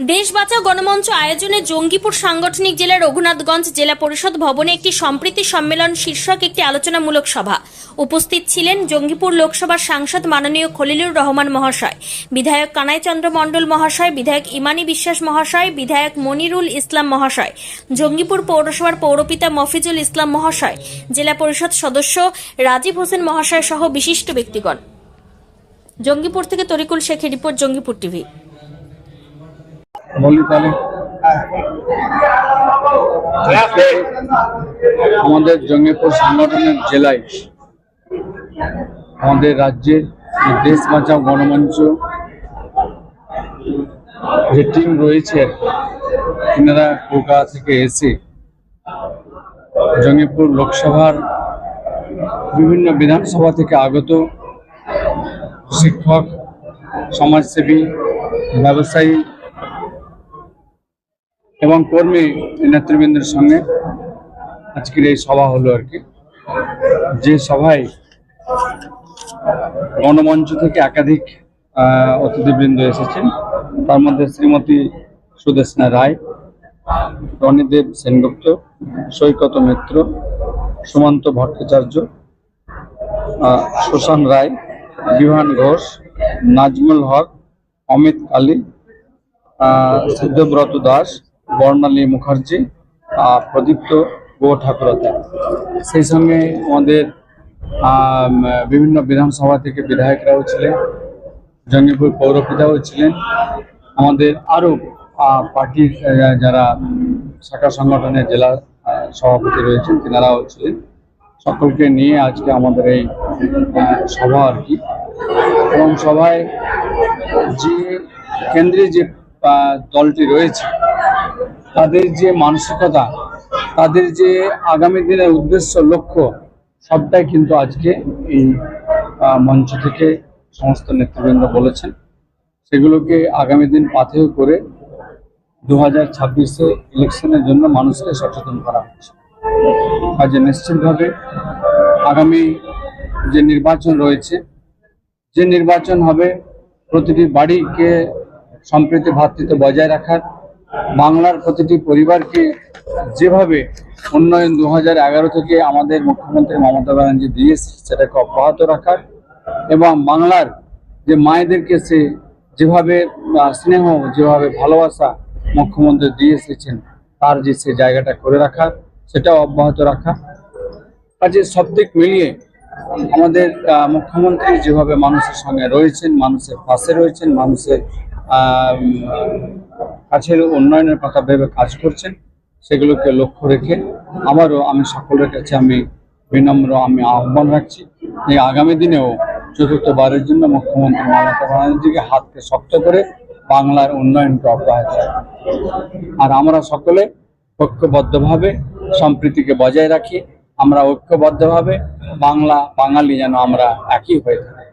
দেশ বাঁচাও গণমঞ্চ আয়োজনে জঙ্গিপুর সাংগঠনিক জেলার রঘুনাথগঞ্জ জেলা পরিষদ ভবনে একটি সম্প্রীতি সম্মেলন শীর্ষক একটি আলোচনামূলক সভা। উপস্থিত ছিলেন জঙ্গিপুর লোকসভার সাংসদ মাননীয় খলিলুর রহমান মহাশয়, বিধায়ক কানাইচন্দ্র মণ্ডল মহাশয়, বিধায়ক ইমানি বিশ্বাস মহাশয়, বিধায়ক মনিরুল ইসলাম মহাশয়, জঙ্গিপুর পৌরসভার পৌরপিতা মফিজুল ইসলাম মহাশয়, জেলা পরিষদ সদস্য রাজীব হোসেন মহাশয় সহ বিশিষ্ট ব্যক্তিগণ। জঙ্গিপুর থেকে তরিকুল শেখের রিপোর্ট, জঙ্গিপুর টিভি। আমাদের জঙ্গিপুর সাংগঠনিক জেলায় আমাদের রাজ্যের দেশ বাঁচাও গণমঞ্চ যে টিম রয়েছে আর কি, তিনারা কলকাতা থেকে এসে জঙ্গিপুর লোকসভার বিভিন্ন বিধানসভা থেকে আগত শিক্ষক সমাজসেবী ব্যবসায়ী এবং কর্মী নেতৃবৃন্দের সঙ্গে আজকের এই সভা হলো আর কি। যে সভায় গণমঞ্চ থেকে একাধিক অতিথিবৃন্দ এসেছেন। তার মধ্যে শ্রীমতী সুদেশনা রায় রণীদেব সেনগুপ্ত সৈকত মিত্র সুমন্ত ভট্টাচার্য সুশান রায় বিভান ঘোষ নাজমুল হক অমিত আহ, সিদ্ধব্রত দাস বর্ণালী মুখার্জি প্রদীপ্ত গো ঠাকুরতা। সেই সঙ্গে আমাদের আম, বিভিন্ন বিধানসভা থেকে বিধায়করাও ছিলেন জঙ্গিপুর পৌরপিতাও ছিলেন। আমাদের আরও পার্টির যারা শাখা সংগঠনের জেলা সভাপতি রয়েছেন তেনারাও ছিলেন। সকলকে নিয়ে আজকে আমাদের এই সভা আর কি। এবং সভায় যে কেন্দ্রে যে দলটি রয়েছে তাদের যে মানসিকতা, তাদের যে আগামী দিনের উদ্দেশ্য, লক্ষ্য, সবটাই কিন্তু আজকে এই মঞ্চ থেকে সমস্ত নেতৃবৃন্দ বলেছেন। সেগুলোকে আগামী দিন পাথেয় করে দু হাজার ছাব্বিশে ইলেকশনের জন্য মানুষকে সচেতন করা হচ্ছে। কাজে নিশ্চিতভাবে আগামী যে নির্বাচন রয়েছে, যে নির্বাচন হবে প্রতিটি বাড়িকে সম্প্রীতি ভ্রাতৃত্ব বজায় রাখার বাংলার প্রতিটি পরিবারকে যেভাবে উন্নয়ন দু এগারো থেকে আমাদের মুখ্যমন্ত্রী মমতা ব্যানার্জি দিয়েছে, সেটাকে অব্যাহত রাখার এবং বাংলার যে মায়েদেরকে সে যেভাবে স্নেহ, যেভাবে ভালোবাসা মুখ্যমন্ত্রী দিয়ে এসেছেন তার যে সে জায়গাটা করে রাখার সেটাও অব্যাহত রাখা। কাজে সব দিক মিলিয়ে আমাদের মুখ্যমন্ত্রী যেভাবে মানুষের সঙ্গে রয়েছেন, মানুষের পাশে রয়েছেন, মানুষের কাছের উন্নয়নের কথা ভেবে কাজ করছেন, সেগুলোকে লক্ষ্য রেখে আমারও, আমি সকলের কাছে আমি বিনম্র, আমি আহ্বান রাখছি। যে আগামী দিনেও চতুর্থবারের জন্য মুখ্যমন্ত্রী মমতা ব্যানার্জিকে হাতকে শক্ত করে বাংলার উন্নয়নকে অব্যাহত আর আমরা সকলে ঐক্যবদ্ধভাবে, সম্প্রীতিকে বজায় রাখি, আমরা ঐক্যবদ্ধভাবে বাংলা, বাঙালি যেন আমরা একই হয়ে থাকি।